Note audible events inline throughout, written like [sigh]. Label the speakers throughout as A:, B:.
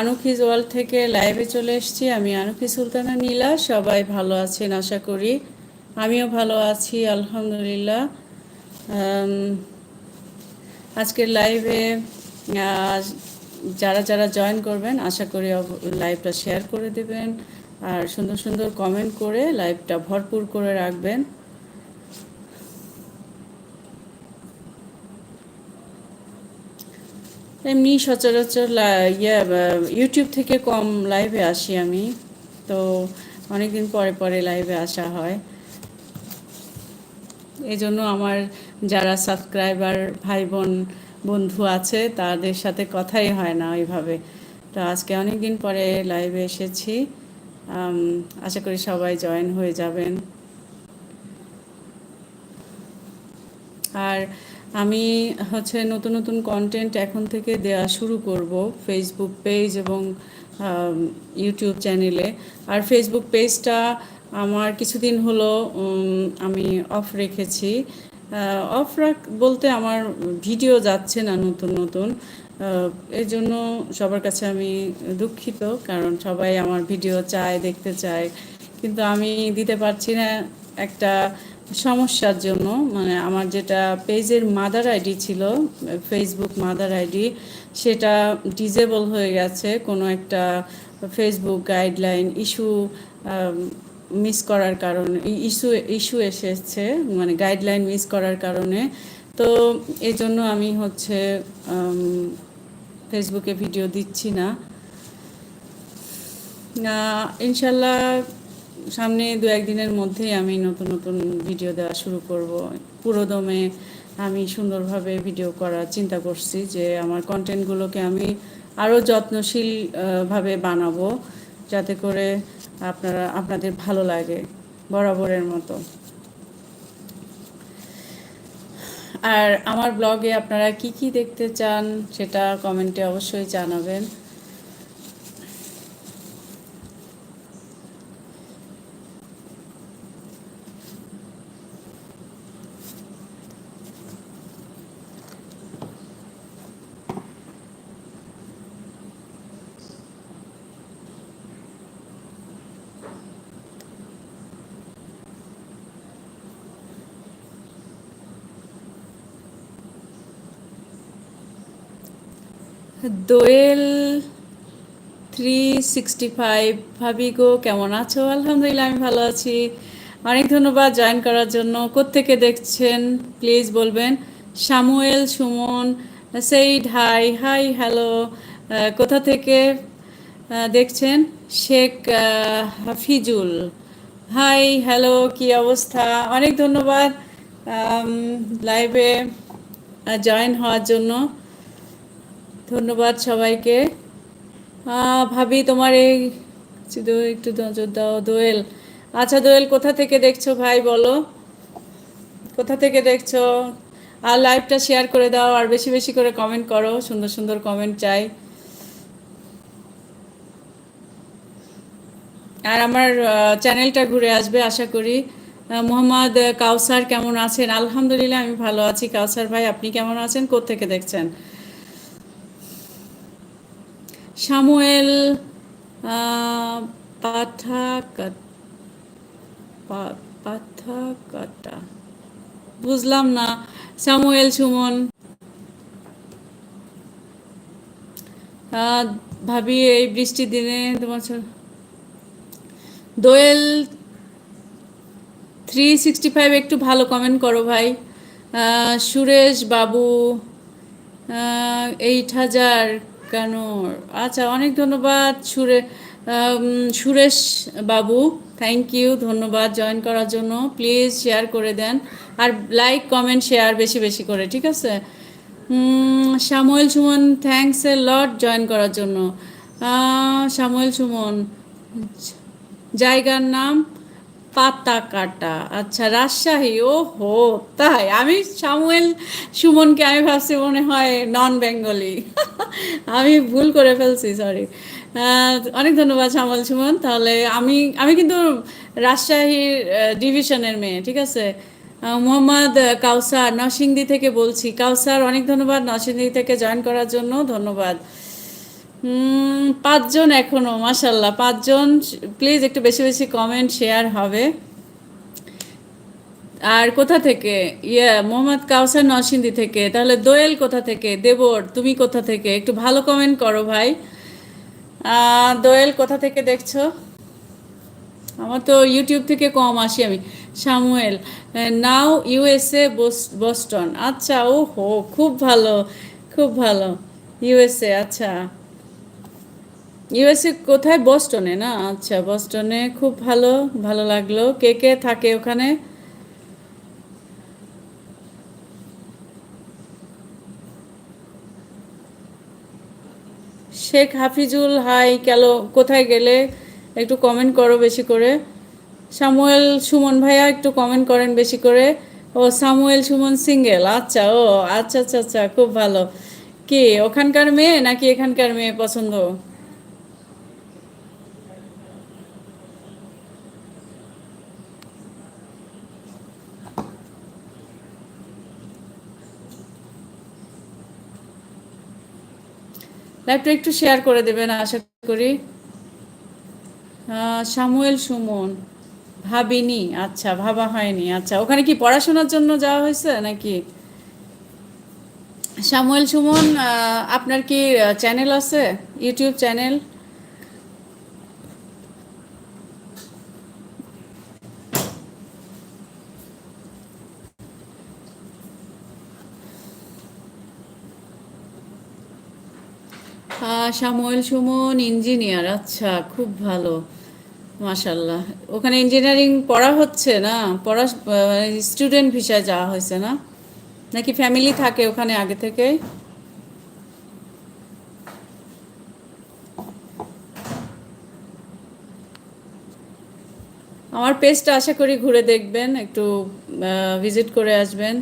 A: আনুখিজ world থেকে লাইভে চলে এসেছি। আমি আনুখি সুলতানা নীলা, সবাই ভালো আছেন আশা করি। আমিও ভালো আছি, আলহামদুলিল্লাহ। আজকের লাইভে যারা যারা জয়েন করবেন, আশা করি লাইভটা শেয়ার করে দেবেন। আর সুন্দর সুন্দর কমেন্ট করে লাইভটা ভরপুর করে রাখবেন। এমনি সচরাচর লা- ইয়ে ইউটিউব থেকে কম লাইভে আসি আমি। তো অনেকদিন পরে পরে লাইভে আসা হয়। এই জন্য আমার যারা সাবস্ক্রাইবার ভাই বোন বন্ধু আছে, তাদের সাথে কথাই হয় না ওইভাবে। তো আজকে অনেক দিন পরে লাইভে এসেছি। আশা করি সবাই জয়েন হয়ে যাবেন। আর আমি হচ্ছে নতুন নতুন কন্টেন্ট এখন থেকে দেওয়া শুরু করব ফেসবুক পেজ এবং ইউটিউব চ্যানেলে আর ফেসবুক পেজটা আমার কিছুদিন হলো আমি অফ রেখেছি। অফ রাখ বলতে আমার ভিডিও যাচ্ছে না নতুন নতুন। এর জন্য সবার কাছে আমি দুঃখিত, কারণ সবাই আমার ভিডিও চায়, দেখতে চায়। কিন্তু আমি দিতে পারছি না একটা সমস্যার জন্য মানে আমার যেটা পেজের মাদার আইডি ছিল ফেসবুক মাদার আইডি সেটা ডিজেবল হয়ে গেছে, কোনো একটা ফেসবুক গাইডলাইন ইস্যু মিস করার কারণে ইস্যু ইস্যু এসেছে মানে গাইডলাইন মিস করার কারণে। তো এই জন্য আমি হচ্ছে ফেসবুকে ভিডিও দিচ্ছি না। ইনশাল্লাহ সামনে দু একদিনের মধ্যেই আমি নতুন নতুন ভিডিও দেওয়া শুরু করব। পুরোদমে আমি সুন্দরভাবে ভিডিও করার চিন্তা করছি যে আমার কন্টেন্টগুলোকে আমি আরও যত্নশীলভাবে বানাবো যাতে করে আপনারা, আপনাদের ভালো লাগে বরাবরের মতো। আর আমার ব্লগে আপনারা কি কি দেখতে চান সেটা কমেন্টে অবশ্যই জানাবেন। দোয়েল থ্রি সিক্সটি ফাইভ ভাবি গো, কেমন আছো? আলহামদুলিল্লাহ, আমি ভালো আছি। অনেক ধন্যবাদ জয়েন করার জন্য। কোত্থেকে দেখছেন? প্লিজ বলবেন। Samuel, Suman said hi hi, hello. কোথা থেকে দেখছেন? শেখ হাফিজুল। হাই, হ্যালো, কি অবস্থা? অনেক ধন্যবাদ লাইভে জয়েন হওয়ার জন্য। ধন্যবাদ সবাইকে। ভাবি, তোমার এই একটু নজর দাও, দোয়েল। আচ্ছা দোয়েল, কোথা থেকে দেখছ ভাই, বলো। কোথা থেকে দেখছ? আর লাইভটা শেয়ার করে দাও, আর বেশি বেশি করে কমেন্ট করো, সুন্দর সুন্দর কমেন্ট চাই। আর আমার চ্যানেলটা ঘুরে আসবে, আশা করি। মোহাম্মদ কাউসার কেমন আছেন? আলহামদুলিল্লাহ, আমি ভালো আছি। কাউসার ভাই, আপনি কেমন আছেন? কোত্থেকে দেখছেন? সামুয়েল আহ, পাঠাকাট পা- পাঠাকাটা বুঝলাম না। সামুয়েল সুমন। ভাবি এই বৃষ্টির দিনে তোমার দোয়েল থ্রি সিক্সটি ফাইভ একটু ভালো কমেন্ট করো ভাই। সুরেশ বাবু এইট হাজার কেন? আচ্ছা অনেক ধন্যবাদ সুরে সুরেশ বাবু। থ্যাংক ইউ ধন্যবাদ জয়েন করার জন্য। প্লিজ শেয়ার করে দেন। আর লাইক কমেন্ট শেয়ার বেশি বেশি করে, ঠিক আছে? Samuel Suman thanks a lot join করার জন্য। সামুয়েল সুমন, জায়গার নাম? পাতা কাটা। আচ্ছা রাজশাহী ও হো তাই। আমি সামুয়েল সুমনকে আমি ভাবছি মনে হয় নন বেঙ্গলি আমি ভুল করে ফেলছি সরি অনেক ধন্যবাদ সামুয়েল সুমন। তাহলে আমি আমি কিন্তু রাজশাহীর ডিভিশনের মেয়ে, ঠিক আছে? মোহাম্মদ কাউসার, নরসিংদী থেকে বলছি। কাউসার, অনেক ধন্যবাদ নরসিংদী থেকে জয়েন করার জন্য। ধন্যবাদ। পাঁচজন এখনও মাশাল্লাহ পাঁচজন প্লিজ একটু বেশি বেশি কমেন্ট শেয়ার হবে। আর কোথা থেকে? ইয়া, মোহাম্মদ কাউসার নরসিংদী থেকে। তাহলে দোয়েল কোথা থেকে? দেবর, তুমি কোথা থেকে? একটু ভালো কমেন্ট করো ভাই। দোয়েল কোথা থেকে দেখছ? আমার তো ইউটিউব থেকে কম আসি আমি। Samuel now USA Boston. আচ্ছা ও হো খুব ভালো খুব ভালো। ইউএসএ আচ্ছা। ইউএসএ কোথায়? বস্টনে না? আচ্ছা বস্টনে খুব ভালো ভালো লাগল। কে কে থাকে ওখানে? শেখ হাফিজুল, হাই কেন কোথায় গেলে? একটু কমেন্ট করো বেশি করে। সামুয়েল সুমন ভাইয়া একটু কমেন্ট করেন বেশি করে। ও, সামুয়েল সুমন সিঙ্গেল আচ্ছা ও আচ্ছা আচ্ছা আচ্ছা খুব ভালো। কি, ওখানকার মেয়ে নাকি এখানকার মেয়ে পছন্দ? লাইভটা একটু শেয়ার করে দেবেন, আশা করি। সামুয়েল সুমন। ভাবিনি আচ্ছা ভাবা হয়নি আচ্ছা। ওখানে কি পড়াশোনার জন্য যাওয়া হয়েছে নাকি? সামুয়েল সুমন আপনার কি চ্যানেল আছে? YouTube channel Samuel Suman engineer আচ্ছা খুব ভালো মাশাল্লাহ ওখানে ইঞ্জিনিয়ারিং পড়া হচ্ছে না? পড়া স্টুডেন্ট ভিসায় যাওয়া হয়েছে না? নাকি ফ্যামিলি থাকে ওখানে আগে থেকে? আমার পেজটা আশা করি ঘুরে দেখবেন, একটু ভিজিট করে আসবেন।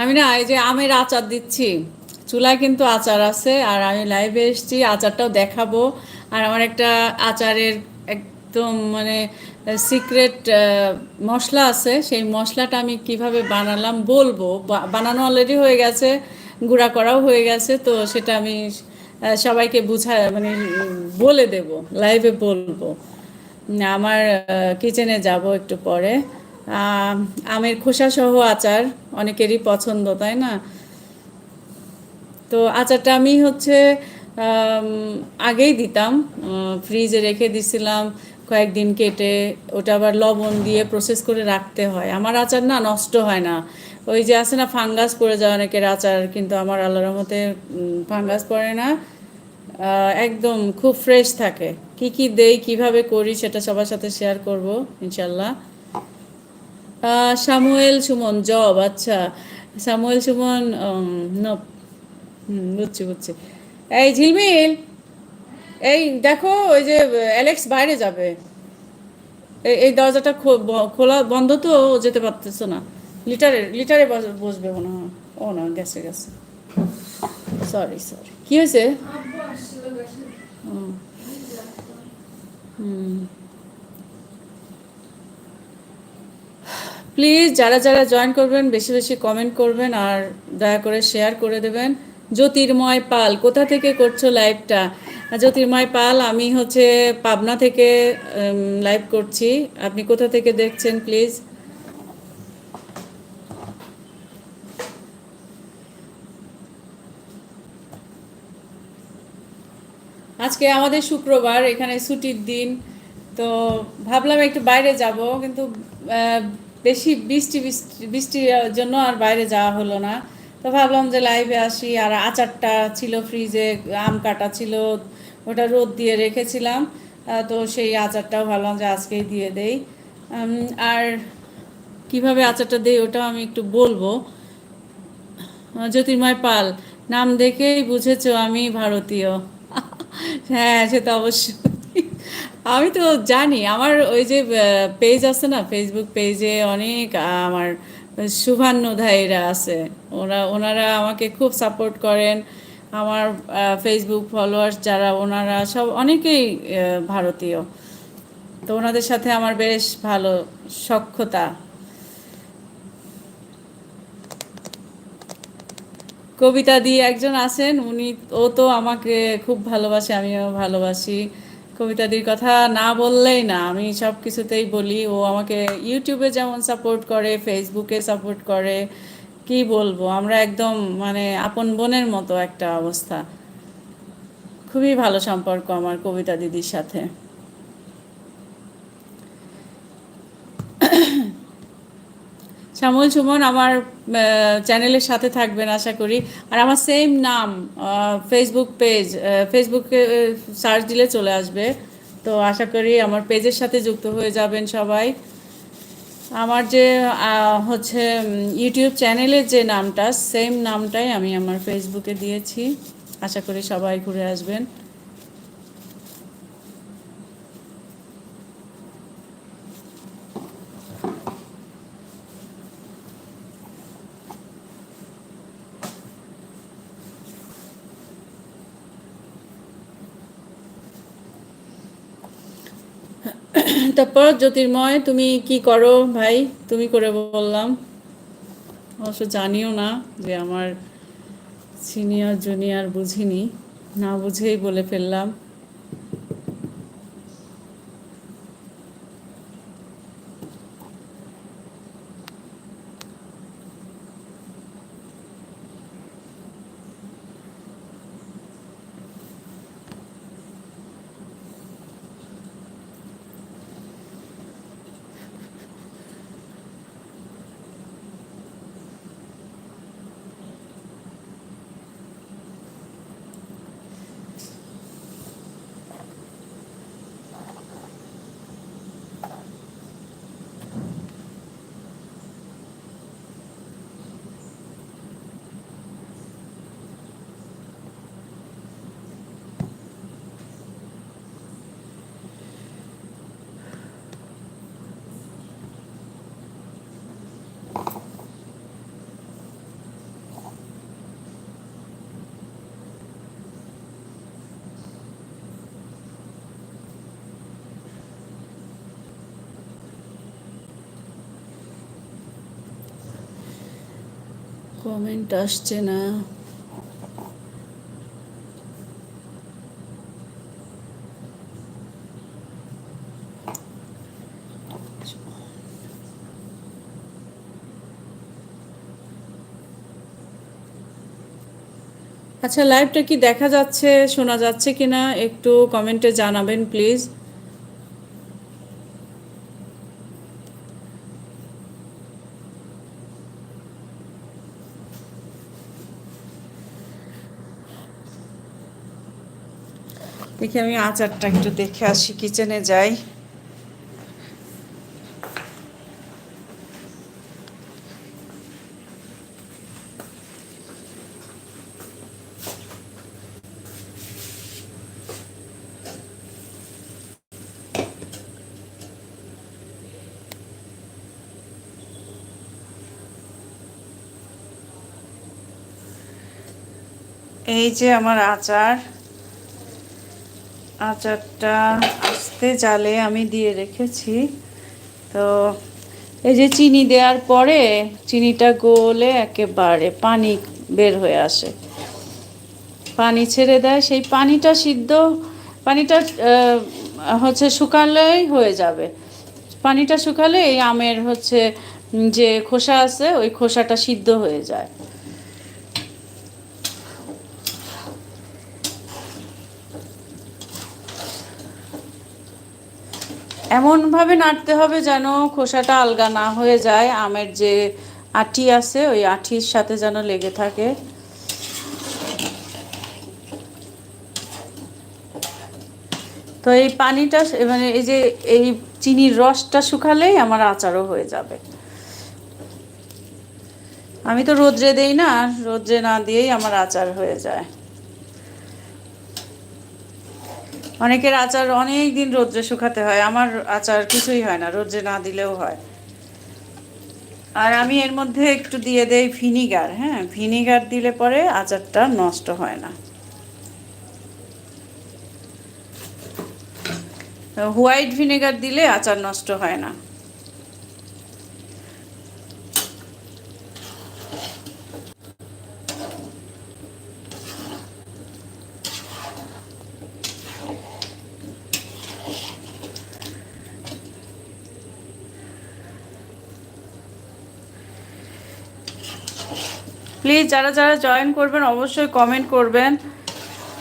A: আমি না এই যে আমের আচার দিচ্ছি। চুলায় কিন্তু আচার আছে আর আমি লাইভে এসেছি, আচারটাও দেখাবো। আর আমার একটা আচারের একদম মানে সিক্রেট মশলা আছে। সেই মশলাটা আমি কীভাবে বানালাম বলব। বানানো অলরেডি হয়ে গেছে, গুঁড়া করাও হয়ে গেছে, তো সেটা আমি সবাইকে বুঝা মানে বলে দেব লাইভে বলব। আমার কিচেনে যাব একটু পরে। আমের খোসা সহ আচার অনেকেরই পছন্দ, তাই না? তো আচারটা আমি হচ্ছে আগেই দিতাম। ফ্রিজে রেখে দিছিলাম, কয়েকদিন কেটে ওটা আবার লবণ দিয়ে প্রসেস করে রাখতে হয়। আমার আচার না নষ্ট হয় না। ওই যে আছে না ফাঙ্গাস পড়ে যায় অনেকের আচার, কিন্তু আমার আল্লাহর রহমতে ফাঙ্গাস পড়ে না। একদম খুব ফ্রেশ থাকে। কি কি দেই, কীভাবে করি, সেটা সবার সাথে শেয়ার করব, ইনশাল্লাহ। সামুয়েল সুমন জব আচ্ছা। সামুয়েল সুমন বুঝছি বুঝছি। এই ঝিলমিল এই দেখো ওই যে অ্যালেক্স বাইরে যাবে। এই দরজাটা খোলা বন্ধ তো যেতে পারতেছে না। লিটারে লিটারে বস- বসবে মনে হয়। ও না গেছে গেছে। সরি সরি কি হয়েছে? হুম। প্লিজ যারা যারা জয়েন করবেন, বেশি বেশি কমেন্ট করবেন আর দয়া করে শেয়ার করে দেবেন। জ্যোতির্ময় পাল, কোথা থেকে করছ লাইভটা জ্যোতির্ময় পাল, আমি হচ্ছে পাবনা থেকে লাইভ করছি। আপনি কোথা থেকে দেখছেন প্লিজ আজকে আমাদের শুক্রবার, এখানে ছুটির দিন। তো ভাবলাম একটু বাইরে যাব, কিন্তু বেশি বৃষ্টি বৃষ্টি, বৃষ্টির জন্য আর বাইরে যাওয়া হলো না। তো ভাবলাম যে লাইভে আসি আর আচারটা ছিল ফ্রিজে আম কাটা ছিল, ওটা রোদ দিয়ে রেখেছিলাম। তো সেই আচারটাও ভাবলাম যে আজকেই দিয়ে দেই। আর কীভাবে আচারটা দেই ওটাও আমি একটু বলব। জ্যোতির্ময় পাল, নাম দেখেই বুঝেছ আমি ভারতীয়। [laughs] হ্যাঁ সে তো অবশ্যই। আমি তো জানি, আমার ওই যে পেজ আছে না ফেসবুক পেজে অনেক আমার শুভান্নধায়ীরা আছে। ওরা, ওনারা আমাকে খুব সাপোর্ট করেন। আমার ফেসবুক ফলোয়ার্স যারা, ওনারা সব, অনেকেই ভারতীয়। তো ওনাদের সাথে আমার বেশ ভালো সক্ষতা কবিতা দিয়ে একজন আছেন, উনি, ও তো আমাকে খুব ভালোবাসে, আমিও ভালোবাসি। কবিতাদির কথা না বললেই না, আমি সব কিছুতেই বলি, ও আমাকে ইউটিউবে যেমন সাপোর্ট করে ফেসবুকে সাপোর্ট করে, কি বলব, আমরা একদম মানে আপন বোনের মতো একটা অবস্থা। খুবই ভালো সম্পর্ক আমার কবিতা দিদির সাথে। শ্যামল সুমন আমার চ্যানেলের সাথে থাকবেন আশা করি। আর আমার সেম নাম ফেসবুক পেজ ফেসবুকে সার্চ দিলে চলে আসবে। তো আশা করি আমার পেজের সাথে যুক্ত হয়ে যাবেন সবাই। আমার যে হচ্ছে ইউটিউব চ্যানেলের যে নামটা সেম নামটাই আমি আমার ফেসবুকে দিয়েছি। আশা করি সবাই ঘুরে আসবেন। তারপর জ্যোতির্ময়, তুমি কি করো ভাই? তুমি করে বললাম। অবশ্য জানিও না যে আমার সিনিয়র জুনিয়র বুঝিনি। না বুঝেই বলে ফেললাম। কমেন্ট আসছে না। আচ্ছা লাইভটা কি দেখা যাচ্ছে, শোনা যাচ্ছে কিনা একটু কমেন্টে জানাবেন প্লিজ দেখি আমি আচারটা একটু দেখে আসি কিচেনে যাই। এই যে আমার আচার। আচারটা আস্তে জালে আমি দিয়ে রেখেছি। তো এই যে চিনি দেওয়ার পরে চিনিটা গলে একেবারে পানি বের হয়ে আসে। পানি ছেড়ে দেয়, সেই পানিটা সিদ্ধ, পানিটা হচ্ছে শুকালেই হয়ে যাবে। পানিটা শুকালে এই আমের হচ্ছে যে খোসা আছে, ওই খোসাটা সিদ্ধ হয়ে যায়। এমনভাবে নাড়তে হবে যেন খোসাটা আলগা না হয়ে যায়। আমের যে আটি আছে, ওই আঠির সাথে যেন লেগে থাকে। তো এই পানিটা মানে এই যে এই চিনির রসটা শুকালেই আমার আচারও হয়ে যাবে। আমি তো রোদ্রে দেই না, রোদ্রে না দিয়েই আমার আচার হয়ে যায়। অনেকের আচার অনেক দিন রোদ্রে শুকাতে হয়, আমার আচার কিছুই হয় না, রোদ্রে না দিলেও হয়। আর আমি এর মধ্যে একটু দিয়ে দেই ভিনিগার হ্যাঁ ভিনিগার দিলে পরে আচারটা নষ্ট হয় না। হোয়াইট ভিনেগার দিলে আচার নষ্ট হয় না। প্লিজ যারা যারা জয়েন করবেন, অবশ্যই কমেন্ট করবেন।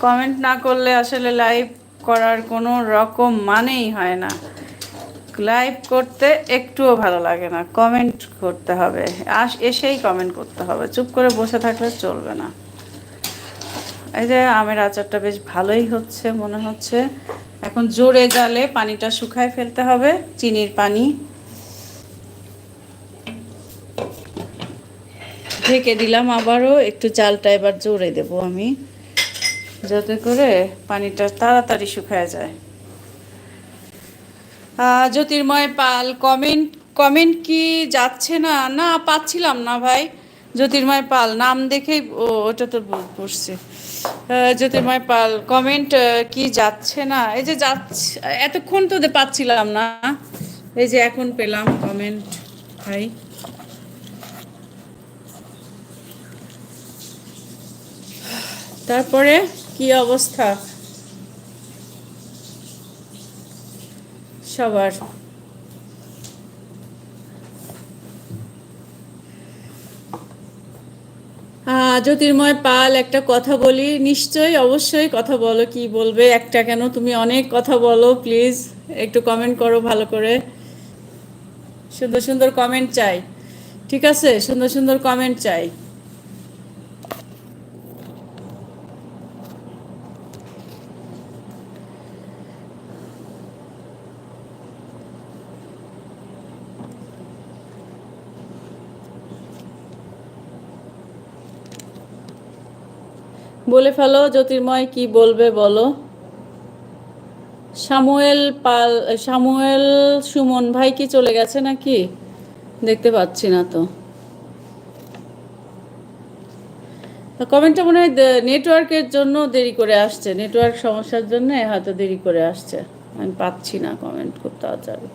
A: কমেন্ট না করলে আসলে লাইভ করার কোনো রকম মানেই হয় না। লাইভ করতে একটুও ভালো লাগে না। কমেন্ট করতে হবে। আস, এসেই কমেন্ট করতে হবে। চুপ করে বসে থাকলে চলবে না। এই যে আমের আচারটা বেশ ভালোই হচ্ছে, মনে হচ্ছে। এখন জোরে জালে পানিটা শুকায় ফেলতে হবে, চিনির পানি। ঢেকে দিলাম আবারও, একটু চালটা এবার জোরে দেবো আমি, যাতে করে পানিটা তাড়াতাড়ি শুকায় যায়। জ্যোতির্ময় পাল কমেন্ট কমেন্ট কি যাচ্ছে না? না, পাচ্ছিলাম না ভাই। জ্যোতির্ময় পাল, নাম দেখেই ওটা তো পড়ছে জ্যোতির্ময় পাল কমেন্ট কি যাচ্ছে না? এই যে যাচ্ছে, এতক্ষণ তো পাচ্ছিলাম না। এই যে এখন পেলাম কমেন্ট ভাই। তারপরে কি অবস্থা? সবার। জ্যোতির্ময় পাল, একটা কথা বলি। নিশ্চয়ই অবশ্যই কথা বলো, কি বলবে, একটা কেন? তুমি অনেক কথা বলো, প্লিজ। একটু কমেন্ট করো ভালো করে। সুন্দর সুন্দর কমেন্ট চাই। ঠিক আছে? সুন্দর সুন্দর কমেন্ট চাই। বলে ফেলো, জ্যোতির্ময় কি বলবে বলো। সামুয়েল পাল, সামুয়েল সুমন ভাই কি চলে গেছে নাকি? দেখতে পাচ্ছি না তো। কমেন্টটা মনে হয় নেটওয়ার্কের জন্য দেরি করে আসছে। নেটওয়ার্ক সমস্যার জন্য হয়তো দেরি করে আসছে। আমি পাচ্ছি না কমেন্ট খুব তাড়াতাড়ি।